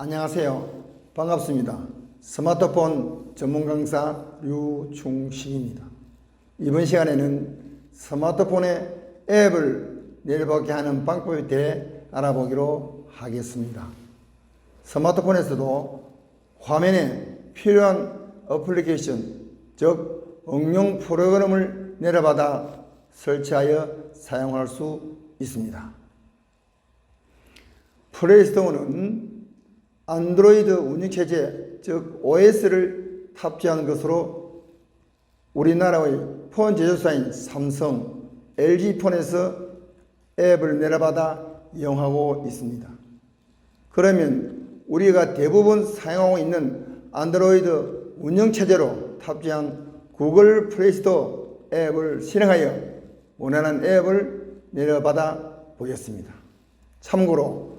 안녕하세요. 반갑습니다. 스마트폰 전문 강사 류충식입니다. 이번 시간에는 스마트폰에 앱을 내려받게 하는 방법에 대해 알아보기로 하겠습니다. 스마트폰에서도 화면에 필요한 어플리케이션, 즉 응용 프로그램을 내려받아 설치하여 사용할 수 있습니다. 플레이스토어는 안드로이드 운영체제, 즉 OS를 탑재한 것으로 우리나라의 폰 제조사인 삼성, LG폰에서 앱을 내려받아 이용하고 있습니다. 그러면 우리가 대부분 사용하고 있는 안드로이드 운영체제로 탑재한 구글 플레이스토어 앱을 실행하여 원하는 앱을 내려받아 보겠습니다. 참고로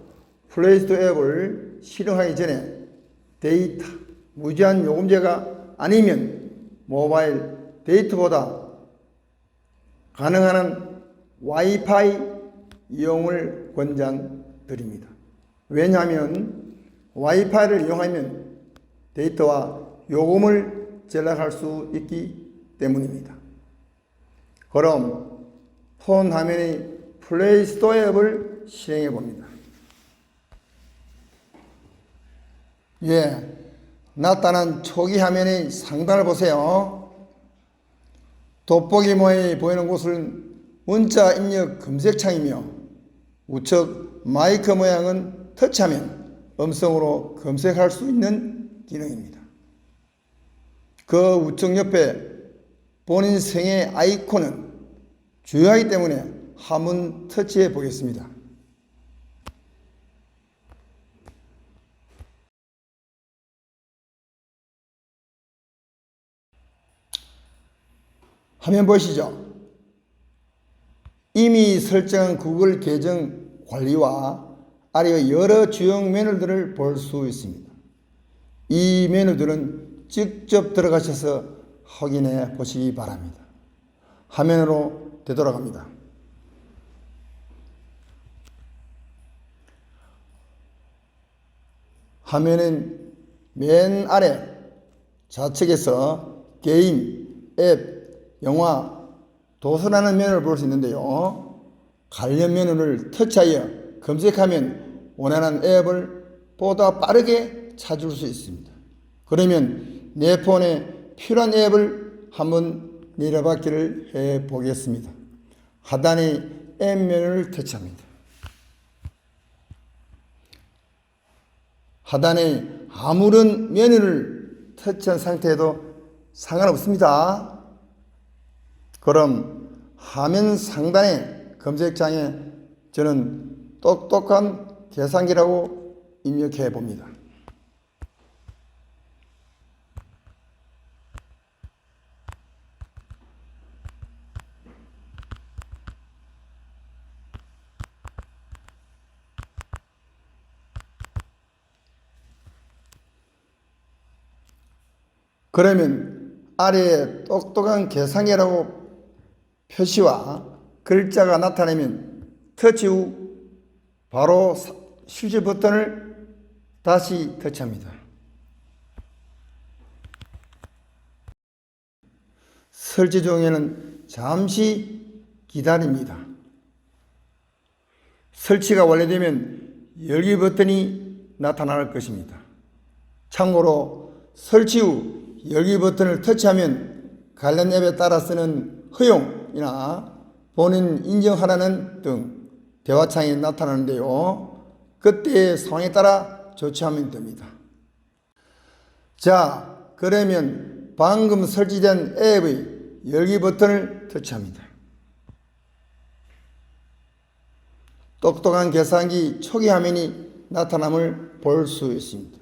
플레이스토어 앱을 실행하기 전에 데이터, 무제한 요금제가 아니면 모바일 데이터보다 가능한 와이파이 이용을 권장드립니다. 왜냐하면 와이파이를 이용하면 데이터와 요금을 절약할 수 있기 때문입니다. 그럼 폰 화면의 플레이 스토어 앱을 실행해 봅니다. 예, 나타난 초기 화면의 상단을 보세요. 돋보기 모양이 보이는 곳은 문자 입력 검색창이며 우측 마이크 모양은 터치하면 음성으로 검색할 수 있는 기능입니다. 그 우측 옆에 본인 생애 아이콘은 주요하기 때문에 한번 터치해 보겠습니다. 화면 보시죠. 이미 설정한 구글 계정 관리와 아래의 여러 주요 메뉴들을 볼 수 있습니다. 이 메뉴들은 직접 들어가셔서 확인해 보시기 바랍니다. 화면으로 되돌아갑니다. 화면은 맨 아래 좌측에서 게임, 앱, 영화, 도서라는 메뉴를 볼수 있는데요. 관련 메뉴를 터치하여 검색하면 원하는 앱을 보다 빠르게 찾을 수 있습니다. 그러면 내 폰에 필요한 앱을 한번 내려받기를 해 보겠습니다. 하단의 앱 메뉴를 터치합니다. 하단에 아무런 메뉴를 터치한 상태에도 상관없습니다. 그럼 화면 상단의 검색창에 저는 똑똑한 계산기라고 입력해 봅니다. 그러면 아래에 똑똑한 계산기라고 표시와 글자가 나타나면 터치 후 바로 사- 실시 버튼을 다시 터치합니다. 설치 중에는 잠시 기다립니다. 설치가 완료되면 열기 버튼이 나타날 것입니다. 참고로 설치 후 열기 버튼을 터치하면 관련 앱에 따라 쓰는 허용 이나 본인 인정하라는 등 대화창이 나타나는데요. 그때의 상황에 따라 조치하면 됩니다. 자, 그러면 방금 설치된 앱의 열기 버튼을 터치합니다. 똑똑한 계산기 초기 화면이 나타남을 볼 수 있습니다.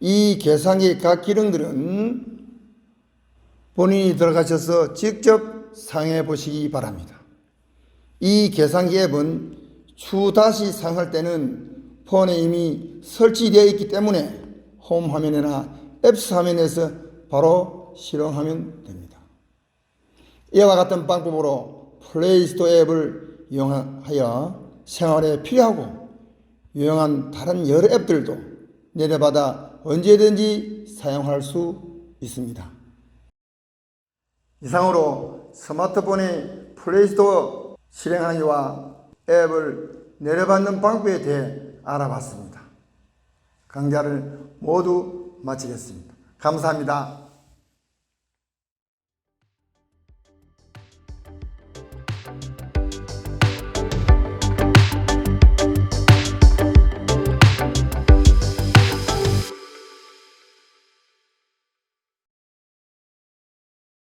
이 계산기 각 기능들은 본인이 들어가셔서 직접 사용해 보시기 바랍니다. 이 계산기 앱은 추 다시 사용할 때는 폰에 이미 설치되어 있기 때문에 홈 화면이나 앱스 화면에서 바로 실행하면 됩니다. 이와 같은 방법으로 플레이스토어 앱을 이용하여 생활에 필요하고 유용한 다른 여러 앱들도 내려받아 언제든지 사용할 수 있습니다. 이상으로 스마트폰의 플레이스토어 실행하기와 앱을 내려받는 방법에 대해 알아봤습니다. 강좌를 모두 마치겠습니다. 감사합니다.